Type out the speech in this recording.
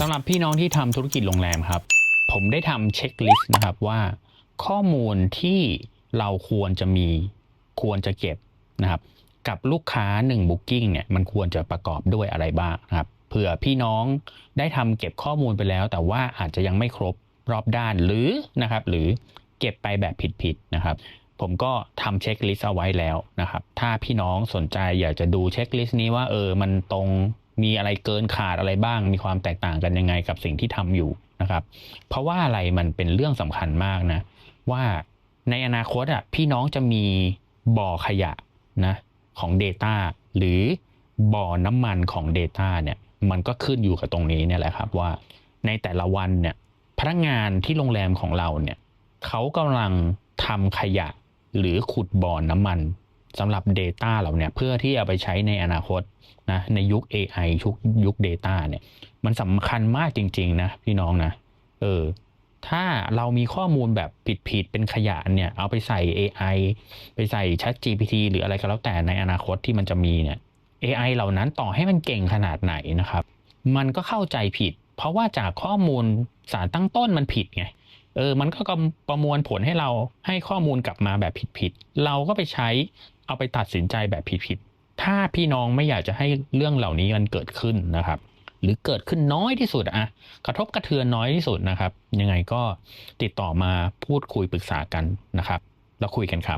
สำหรับพี่น้องที่ทำธุรกิจโรงแรมครับ ผมได้ทำเช็คลิสต์นะครับว่า ข้อมูลที่เราควรจะมีควรจะเก็บนะครับ กับลูกค้า1 Booking เนี่ยมันควรจะประกอบด้วยอะไรบ้างนะครับเผื่อพี่น้องได้ทำเก็บข้อมูลไปแล้ว แต่ว่าอาจจะยังไม่ครบรอบด้านหรือนะครับ หรือเก็บไปแบบผิดๆนะครับผมก็ทำเช็คลิสต์เอาไว้แล้วนะครับ ถ้าพี่น้องสนใจอยากจะดูเช็คลิสต์นี้ว่าเออมันตรง มีอะไรเกินขาดอะไรบ้าง มีความแตกต่างกันยังไงกับสิ่งที่ทำอยู่นะครับ เพราะว่าอะไรมันเป็นเรื่องสำคัญมากนะ ว่าในอนาคตอะพี่น้องจะมีบ่อขยะนะของ Data หรือบ่อน้ำมันของ Data เนี่ยมันก็ขึ้นอยู่กับตรงนี้เนี่ยแหละครับว่าในแต่ละวันเนี่ยพนักงานที่โรงแรมของเราเนี่ยเขากำลังทำขยะหรือขุดบ่อน้ำมัน สำหรับ Data เราเนี่ยเพื่อที่เอาไปใช้ในอนาคตนะในยุค AI ยุคยุค Data เนี่ยมันสำคัญมากจริง ๆ นะ พี่น้องนะเออถ้าเรามีข้อมูลแบบผิดๆเป็นขยะเนี่ย เอาไปใส่ AI ไปใส่ Chat GPT หรืออะไรก็แล้วแต่ในอนาคตที่มันจะมีเนี่ย AI เหล่านั้นต่อให้มันเก่งขนาดไหนนะครับ มันก็เข้าใจผิด เพราะว่าจากข้อมูลสารตั้งต้นมันผิดไงเออ มันก็ประมวลผลให้เราให้ข้อมูลกลับมาแบบผิดๆ เราก็ไปใช้ เอาไปตัดสินใจแบบผิดๆถ้าพี่น้องไม่อยากจะให้เรื่องเหล่านี้มันเกิดขึ้นนะครับ หรือเกิดขึ้นน้อยที่สุดอะกระทบกระเทือนน้อยที่สุดนะครับ ยังไงก็ติดต่อมาพูดคุยปรึกษากันนะครับ แล้วคุยกันครับ